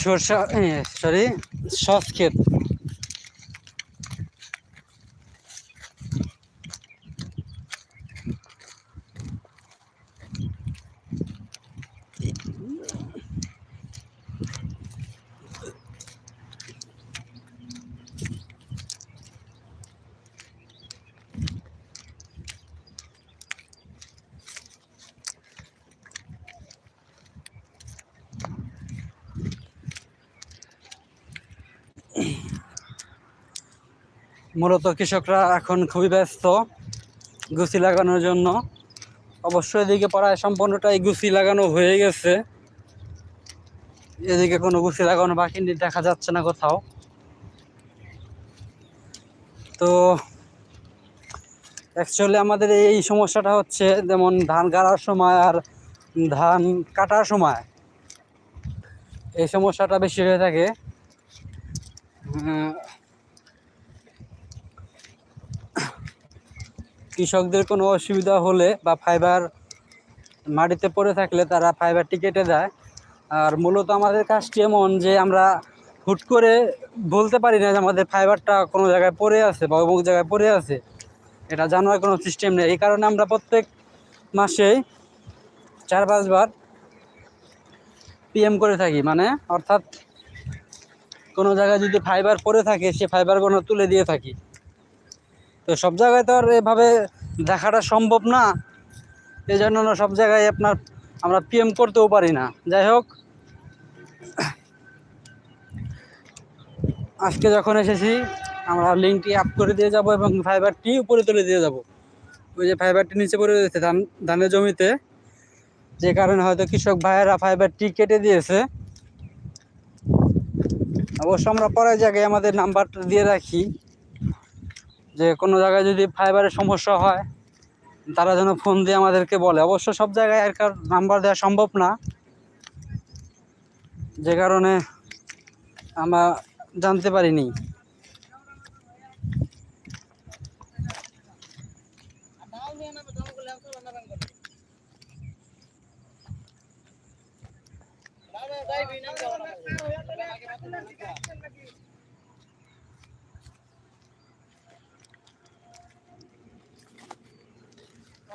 সরষা sorry sauce ক্ষেত মূলত কৃষকরা এখন খুবই ব্যস্ত গুছি লাগানোর জন্য। অবশ্য এদিকে প্রায় সম্পূর্ণটাই গুছি লাগানো হয়ে গেছে। এদিকে কোনো গুছি লাগানো বাকি দেখা যাচ্ছে না কোথাও। তো অ্যাকচুয়ালি আমাদের এই সমস্যাটা হচ্ছে যেমন ধান গাড়ার সময় আর ধান কাটার সময়। এই সমস্যাটা বেশি হয়ে থাকে। কৃষকদের কোনো অসুবিধা হলে বা ফাইবার মাটিতে পড়ে থাকলে তারা ফাইবারটি কেটে দেয়। আর মূলত আমাদের কাজটি এমন যে আমরা হুট করে বলতে পারি না যে আমাদের ফাইবারটা কোনো জায়গায় পড়ে আছে বা অমুক জায়গায় পড়ে আছে। এটা জানার কোনো সিস্টেম নেই। এই কারণে আমরা প্রত্যেক মাসে চার পাঁচবার পিএম করে থাকি। মানে অর্থাৎ কোনো জায়গায় যদি ফাইবার পড়ে থাকে, সে ফাইবারগুলো তুলে দিয়ে থাকি। তো সব জায়গায় তো আর এভাবে দেখাটা সম্ভব না। এই জন্য সব জায়গায় আপনার আমরা পিএম করতেও পারি না। যাই হোক। আজকে যখন এসেছি, আমরা লিঙ্কটি আপ করে দিয়ে যাব এবং ফাইবারটি উপরে তুলে দিয়ে যাব। ওই যে ফাইবারটি নিচে পড়ে রয়েছে ধান, ধানের জমিতে। যে কারণে হয়তো কৃষক ভাইয়েরা ফাইবারটি কেটে দিয়েছে। অবশ্য আমরা পরের জায়গায় আমাদের নাম্বারটা দিয়ে রাখি। যে কোনো জায়গায় যদি ফাইবারের সমস্যা হয়, তারা যেন ফোন দিয়ে আমাদেরকে বলে। অবশ্য সব জায়গায় আর কার নাম্বার দেওয়া সম্ভব না। যে কারণে আমরা জানতে পারিনি।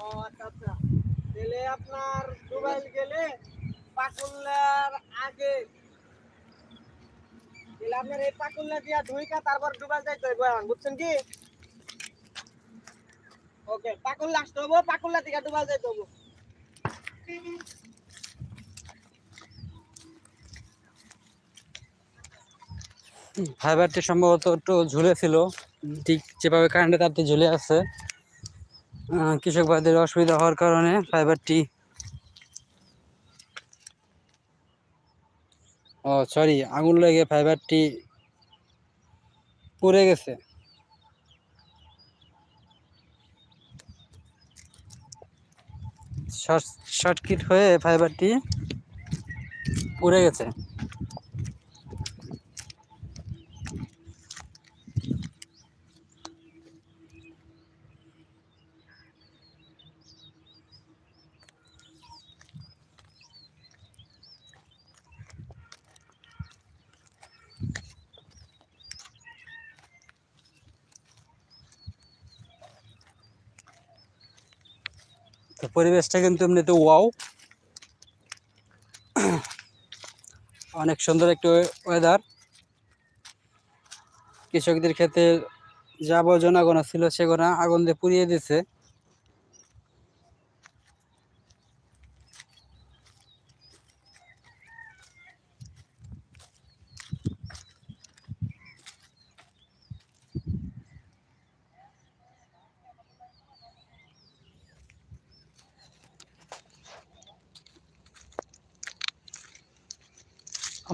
আচ্ছা আপনার দুবাইল গেলে আগে আপনার এই পাকুল্লা দিয়া তারপর ওকে, পাকুল্লা যাইতে ফাইবারটি সম্ভবত একটু ঝুলে ছিল, ঠিক যেভাবে কারেন্টে তারটি ঝুলে আছে। কৃষক ভাইদের অসুবিধা হওয়ার কারণে ফাইবারটি ও সরি আঙুল লেগে ফাইবারটি পুড়ে গেছে। শর্ট সার্কিট হয়ে ফাইবারটি পুড়ে গেছে। পরিবেশটা কিন্তু এমনিতে ওয়াও। অনেক সুন্দর একটি ওয়েদার কৃষকদের ক্ষেত্রে যা আবর্জনা গোনা ছিল সেগুলো আগুন দিয়ে পুড়িয়ে দিছে।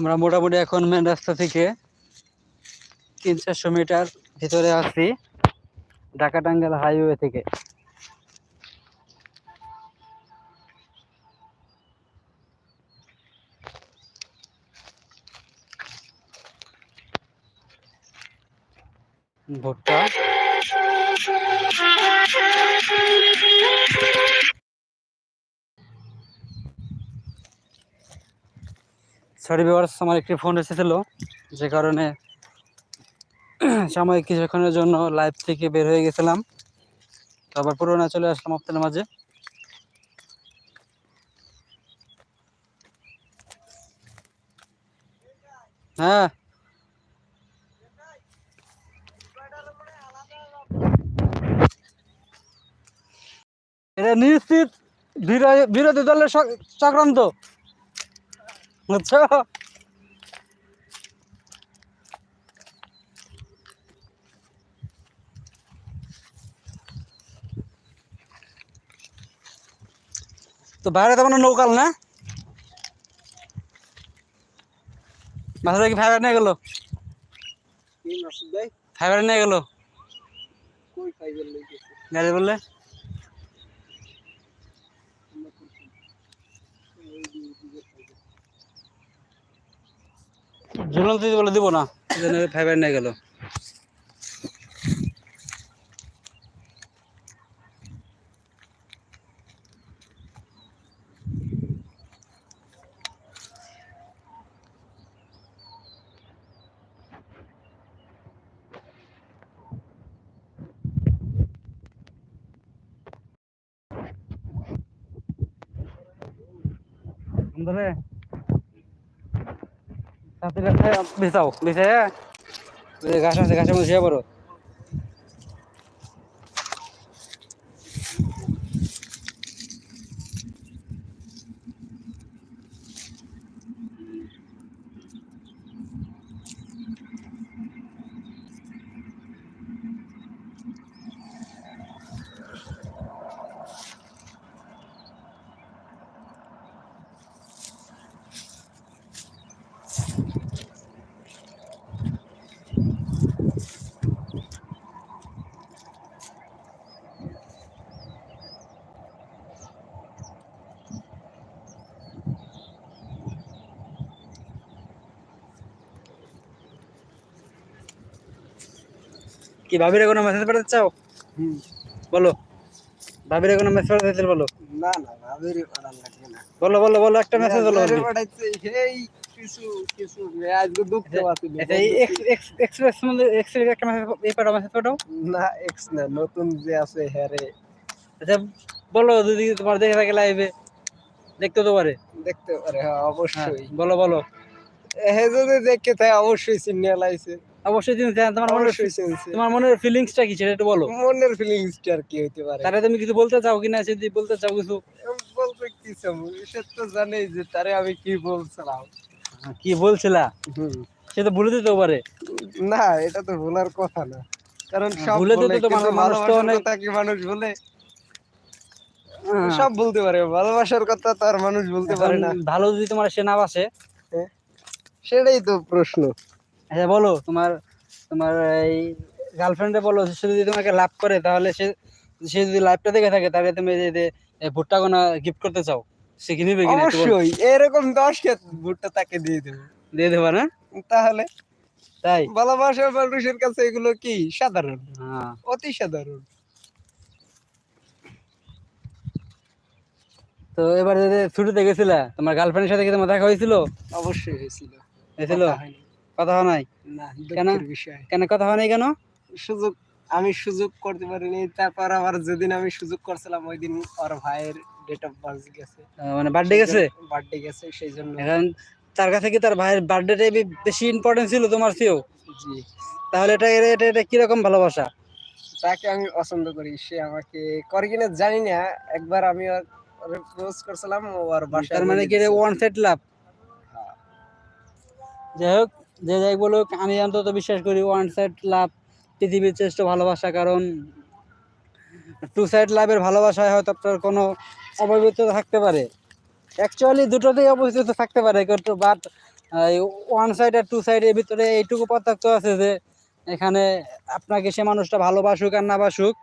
আমরা মোটামুটি এখন মেন রাস্তা থেকে তিন চারশো মিটার ভিতরে আছি ঢাকা টাঙ্গাইল হাইওয়ে থেকে। ভুট্টা। সরি ভিউয়ার্স, আমার একটি ফোন এসেছিল, যে কারণে সাময়িক কিছুক্ষণের জন্য লাইভ থেকে বের হয়ে গেছিলাম। তো আবার পুরোনো চলে আসলাম আপনাদের মাঝে। হ্যাঁ। এটা নিশ্চিত বিরো- বিরোধী দলের চক্রান্ত। বুঝছ? তো বাইরে তো মানে নৌকাল না? বাসা কি ফাইবার নিয়ে গেল? ফাইবার নিয়ে গেল? বললে? ঝুলন তুই বলে দিব না ফাইবার নিয়ে গেল। ধরে সাথে বেচাও বেচে ঘাস আছে ঘাসের মধ্যে শুয়ে পড়ো। কি ভাবিরে কোনো মেসেজ পাঠাতে চাও? বলো। ভাবিরে কোনো মেসেজ পাঠাতে বলো। না না ভাবির না। বলো বলো বলো একটা মেসেজ বলো পাঠাইছে এই কিছু কিছু আজকে দুঃখ পাচ্ছি এই এক্স এক্স এক্সপ্রেস মধ্যে এক্সপ্রেস একটা মেসেজ এই পাঠাও মেসেজ পাঠাও। না এক্স না নতুন যে আছে হ্যারে আচ্ছা বলো যদি তোমার দেখে থাকে লাইভে দেখতে তো পারে। দেখতে পারে হ্যাঁ হ্যাঁ, অবশ্যই। বলো বলো। হে যদি দেখে তাই অবশ্যই চিনিয়ে লাইছে অবশ্যই তুমি তোমার মনের তোমার ফিলিংসটা কি সেটা একটু বলো। মনের ফিলিংসটা আর কি হইতে পারে। তারে তুমি কিছু বলতে চাও কিনা যদি বলতে চাও কিছু? বলতে কি চাবো সে তো জানেই যে তারে আমি কি বলছিলাম। কি বলছিলা? সে তো ভুলে দিতেও পারে। না এটা তো ভোলার কথা না। কারণ সব ভুলে দিতে তো মানুষ- তো অনেক- কি মানুষ বলে? হ্যাঁ। সব বলতে পারে। ভালোবাসার কথা তো আর মানুষ বলতে পারে না। ভালো যদি তোমার সে না বাসে? সেটাই তো প্রশ্ন। আচ্ছা বলো তোমার তোমার এই গার্লফ্রেন্ডে বলো সে যদি তোমাকে লাভ করে তাহলে সে সে যদি লাইভটা দেখে থাকে তাহলে তুমি যে ভুট্টা গোনা গিফট করতে চাও সে কি নিবে কিনা অবশ্যই এরকম দশ ক্ষেত ভুট্টা তাকে দিয়ে দেবো। দিয়ে দেবা না? তাহলে? তাই? ভালোবাসার মানুষের কাছে এগুলো কি? সাধারণ? হ্যাঁ। অতি সাধারণ। তো এবার যে ছুটিতে গেছিলা তোমার গার্লফ্রেন্ডের সাথে কি তোমার দেখা হয়েছিল? অবশ্যই হয়েছিল। হয়েছিল? কথা। হয় নাই? কেন? বিষয়। কেন কথা হয় নাই কেন? সুযোগ আমি সুযোগ করতে পারিনি। তারপর আবার যেদিন আমি সুযোগ করছিলাম ওই দিন ওর ভাইয়ের ডেট অফ বার্থ গেছে। মানে বার্থডে গেছে? বার্থডে গেছে সেই জন্য। এখন তার কাছে কি তার ভাইয়ের বার্থডেটাই বেশি ইম্পর্টেন্ট ছিল তোমার চেয়েও? জি। তাহলে এটা এটা এটা- কীরকম ভালোবাসা? তাকে আমি পছন্দ করি। সে আমাকে করে কিনা জানি না। একবার আমি প্রপোজ করছিলাম ও আর বাসায় তার মানে কি। One side love. যাই হোক যে যাই বলুক আমি অন্তত বিশ্বাস করি ওয়ান সাইড লাভ পৃথিবীর শ্রেষ্ঠ ভালোবাসা কারণ টু সাইড লাভের ভালোবাসায় হয়তো আপনার কোনো অবৈধতা থাকতে পারে। অ্যাকচুয়ালি দুটোতেই অবস্থিত থাকতে পারে কিন্তু বাট ওয়ান সাইড আর টু সাইডের ভিতরে এইটুকু পার্থক্য আছে যে এখানে আপনাকে সে মানুষটা ভালোবাসুক আর না বাসুক।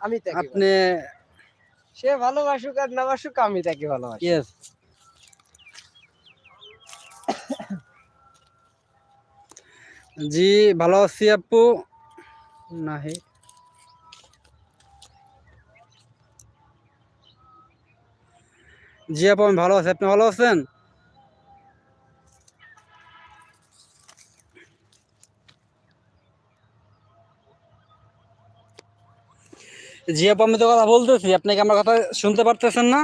আমি আপনি সে ভালোবাসুক আর না বাসুক আমি তাকে ভালোবাসি। জি, ভালো আছি আপু। নাহি জি আপু, আমি ভালো আছি। আপনি ভালো আছেন? জি আপু, আমি তো কথা বলতেছি। আপনি কি আমার কথা শুনতে পারতেছেন না?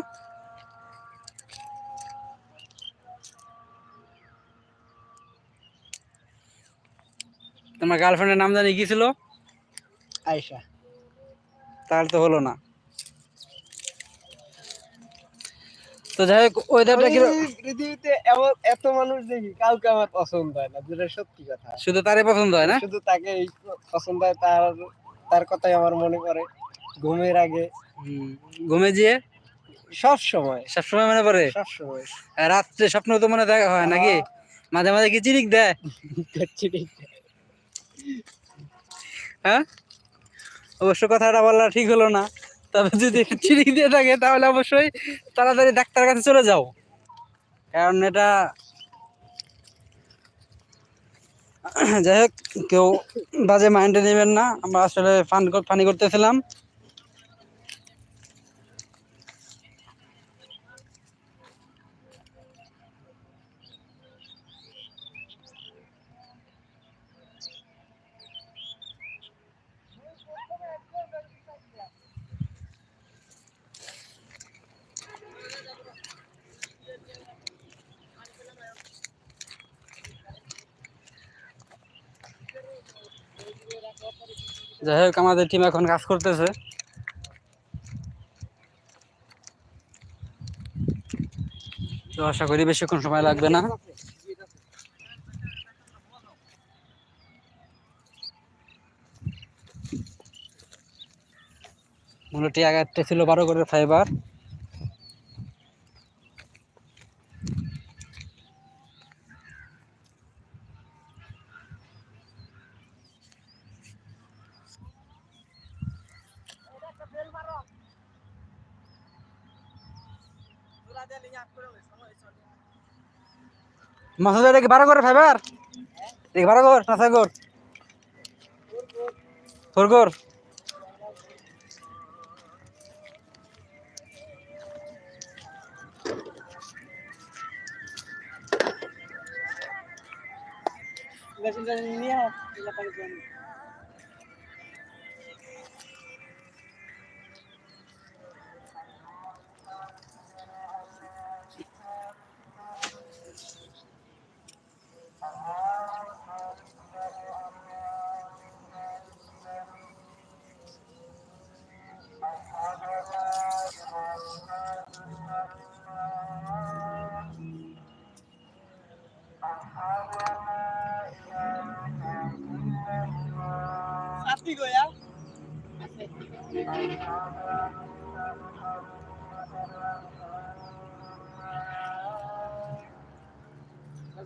তোমার গার্লফ্রেন্ডের নাম জানি কি ছিল? আয়সা তাহলে তো হলো না। তো যাই হোক ওয়েদারটা কি পৃথিবীতে এমন এত মানুষ দেখি কাউকে আমার পছন্দ হয় না যেটা সত্যি কথা। শুধু তারই পছন্দ হয় না? শুধু তাকে পছন্দ হয় তার তার কথাই আমার মনে পড়ে ঘুমের আগে। ঘুমে যেয়ে? সব সময়। সবসময় মনে পড়ে? সব সময়। রাত্রে স্বপ্ন তো মনে দেখা হয় নাকি? মাঝে মাঝে কি চিরিক দেয়। হ্যাঁ? অবশ্য কথাটা বলা ঠিক হলো না। তবে যদি চিড়ি দিয়ে থাকে, তাহলে অবশ্যই তাড়াতাড়ি ডাক্তারের কাছে চলে যাও। কারণ এটা যাই হোক, কেউ বাজে মাইন্ডে নেবেন না। আমরা আসলে ফান ফানি করতেছিলাম। যাই হোক, আমাদের টিম এখন কাজ করতেছে। তো আশা করি বেশিক্ষণ সময় লাগবে না। মূলটি আগাতে ছিল বারো করে ফাইবার মাসুদ এটা কি বারো করে ফাইবার দেখি বারো কর না ছয় কর ফোর কর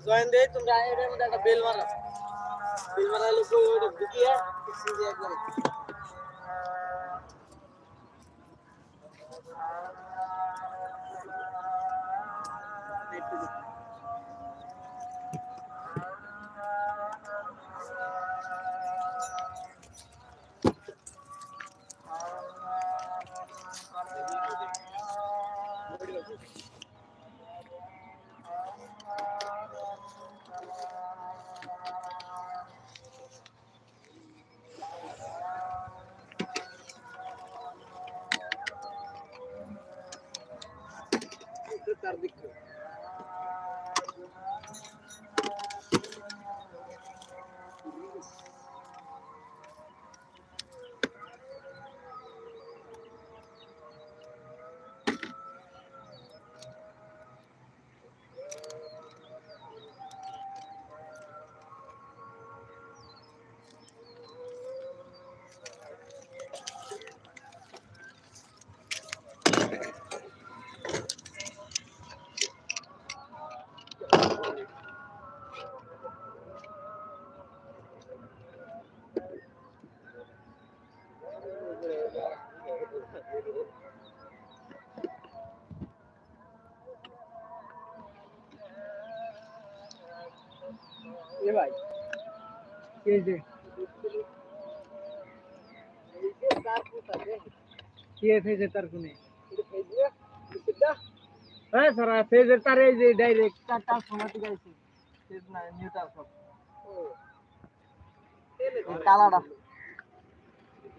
জয়েন দেই তোমরা এর মধ্যে একটা বেল মারো। বেল মারালে কই ওটা ঢুকিয়ে এ ভাই এই যে? কে ফেজে তার কোনে হ্যাঁ সারা ফেজের তার এই যে ডাইরেক্ট তার ট্রান্সফরমার থেকে আইছে ফেজ না নিউ ট্রান্সফর কালাটা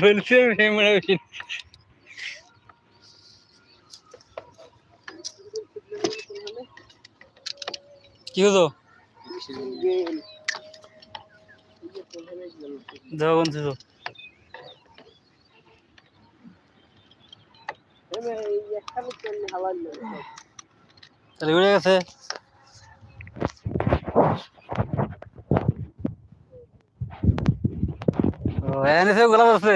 বলছে ক্যামেরা কি হতো দেখো কোন ছিল তাহলে উড়ে গেছে। ও এনেছে গোলাপ আছে।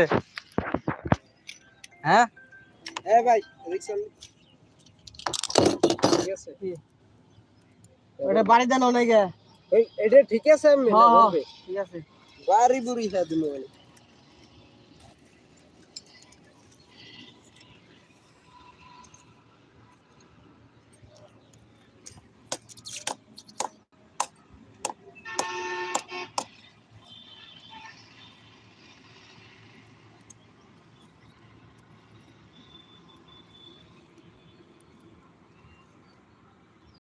হ্যাঁ? হ্যাঁ ভাই ঠিক আছে। ওটা বাড়ি জানো নাই গে এটা ঠিক আছে হ্যাঁ, হ্যাঁ। ঠিক আছে। বাড়ি বুড়ি হ্যাঁ তুমি